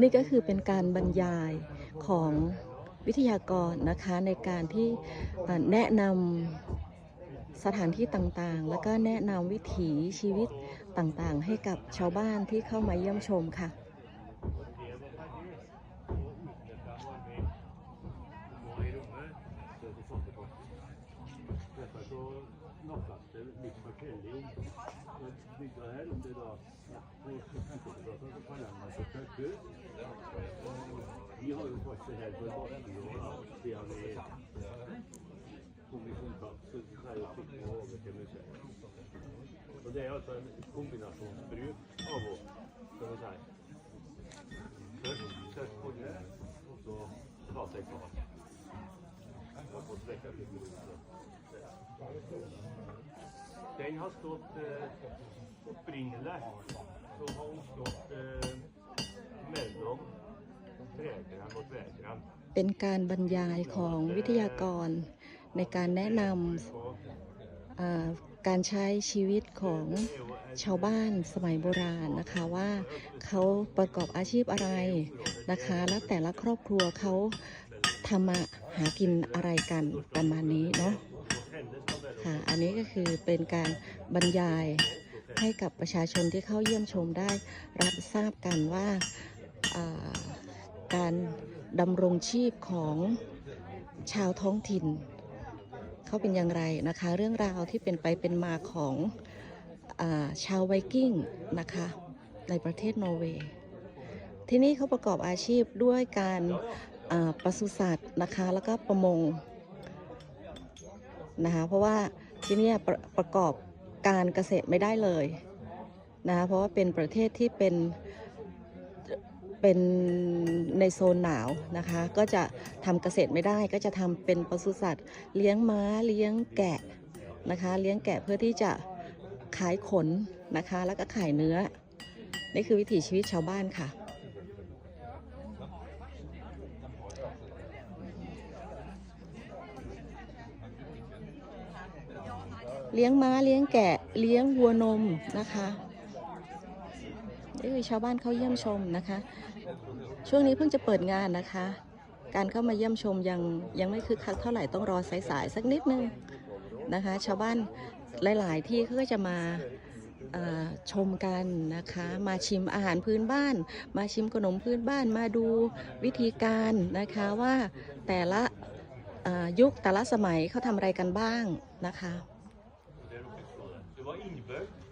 นี่ก็คือเป็นการบรรยายของวิทยากรนะคะในการที่แนะนำสถานที่ต่างๆ แล้วก็แนะนำวิถีชีวิตต่างๆ ให้กับชาวบ้านที่เข้ามาเยี่ยมชมค่ะ her, om det da på 50-tallet så kaller man det for tørkur. Vi har jo fått det her for bare ti år siden vi kom i kontakt, så er jo fikk vi over til museet. Og det er altså en kombinasjonsbruk av oss, skal vi si. Først tørt det, og så ta seg klar. Og få strekket litt rundt. Den har stått eh, opprinnelig så har hun stått eh, mellom Trækrem og Tverkrem. เป็นการบรรยายของวิทยากรในการแนะนำ Og เอ่อการใช้ชีวิตของชาวบ้านสมัยโบราณนะคะว่าเขาประกอบอาชีพอะไรนะคะ และแต่ละครอบครัวเขาทำมาหากินอะไรกันประมาณนี้เนาะ hennes tabell ค่ะ อันนี้ก็คือเป็นการบรรยายให้กับประชาชนที่เข้าเยี่ยมชมได้รับทราบกันว่าการดำรงชีพของชาวท้องถิ่น เขาเป็นอย่างไรนะคะ เรื่องราวที่เป็นไปเป็นมาของอาชาวไวกิ้งนะคะในประเทศนอร์เวย์ที่นี่เขาประกอบอาชีพด้วยการาปศุสัตว์นะคะแล้วก็ประมง นะคะเพราะว่าที่นี่ประประกอบการเกษตรไม่ได้เลยนะคะเพราะว่าเป็นประเทศที่เป็นเป็นในโซนหนาวนะคะ ก็จะทำเกษตรไม่ได้ก็จะทำเป็นปศุสัตว์ เลี้ยงม้าเลี้ยงแกะนะคะ เลี้ยงแกะเพื่อที่จะขายขนนะคะ แล้วก็ขายเนื้อ นี่คือวิถีชีวิตชาวบ้านค่ะ เลี้ยงม้าเลี้ยงแกะเลี้ยงวัวนมนะคะนี่คือชาวบ้านเขาเยี่ยมชมนะคะ ช่วงนี้เพิ่งจะเปิดงานนะคะ การเข้ามาเยี่ยมชมยังยังไม่คึกคักเท่าไหร่ต้องรอสายๆสักนิดนึงนะคะ ชาวบ้านหลาย ๆ ที่เขาก็จะมาชมกันนะคะ มาชิมอาหารพื้นบ้าน มาชิมขนมพื้นบ้าน มาดูวิธีการนะคะว่าแต่ละยุคแต่ละสมัยเขาทำอะไรกันบ้างนะคะ good day.